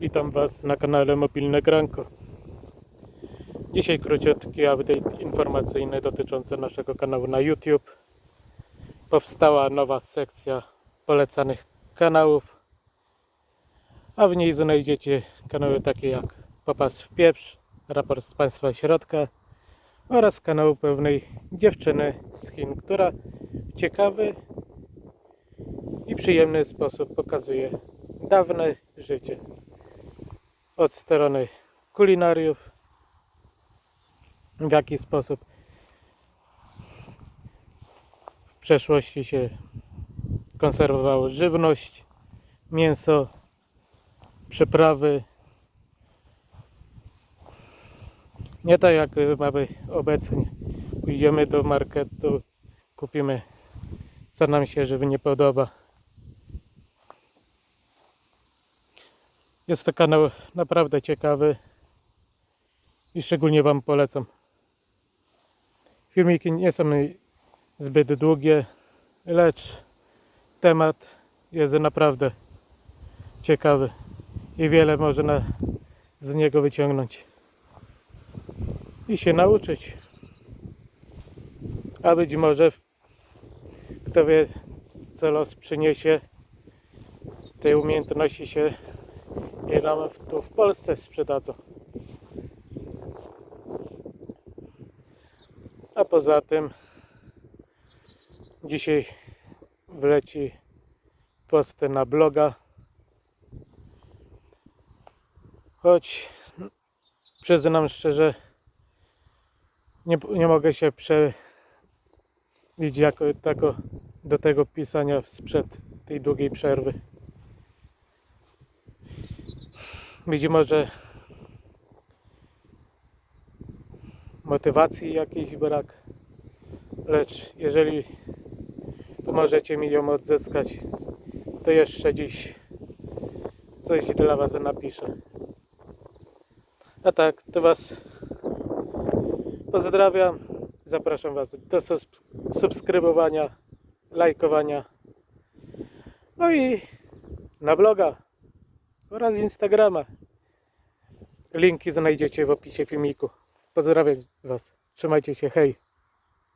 Witam Was na kanale Mobilne Granko. Dzisiaj króciutki update informacyjny dotyczący naszego kanału na YouTube. Powstała nowa sekcja polecanych kanałów, a w niej znajdziecie kanały takie jak Popas w pieprz, raport z Państwa Środka oraz kanał pewnej dziewczyny z Chin, która w ciekawy i przyjemny sposób pokazuje dawne życie. Od strony kulinariów, w jaki sposób w przeszłości się konserwowało żywność, mięso, przyprawy. Nie tak jak mamy obecnie. Pójdziemy do marketu, kupimy co nam się żeby nie podoba. Jest to kanał naprawdę ciekawy i szczególnie Wam polecam. Filmiki nie są zbyt długie, lecz temat jest naprawdę ciekawy i wiele można z niego wyciągnąć i się nauczyć. A być może kto wie co los przyniesie te umiejętności się i nam w, tu w Polsce sprzedadzą. A poza tym dzisiaj wleci post na bloga. Choć przyznam szczerze, nie, nie mogę się przebić jako do tego pisania sprzed tej długiej przerwy. Być może motywacji jakiejś brak, lecz jeżeli pomożecie mi ją odzyskać, to jeszcze dziś coś dla Was napiszę. A tak, to Was pozdrawiam. Zapraszam Was do subskrybowania, lajkowania. No i na bloga oraz Instagrama. Linki znajdziecie w opisie filmiku. Pozdrawiam Was. Trzymajcie się. Hej.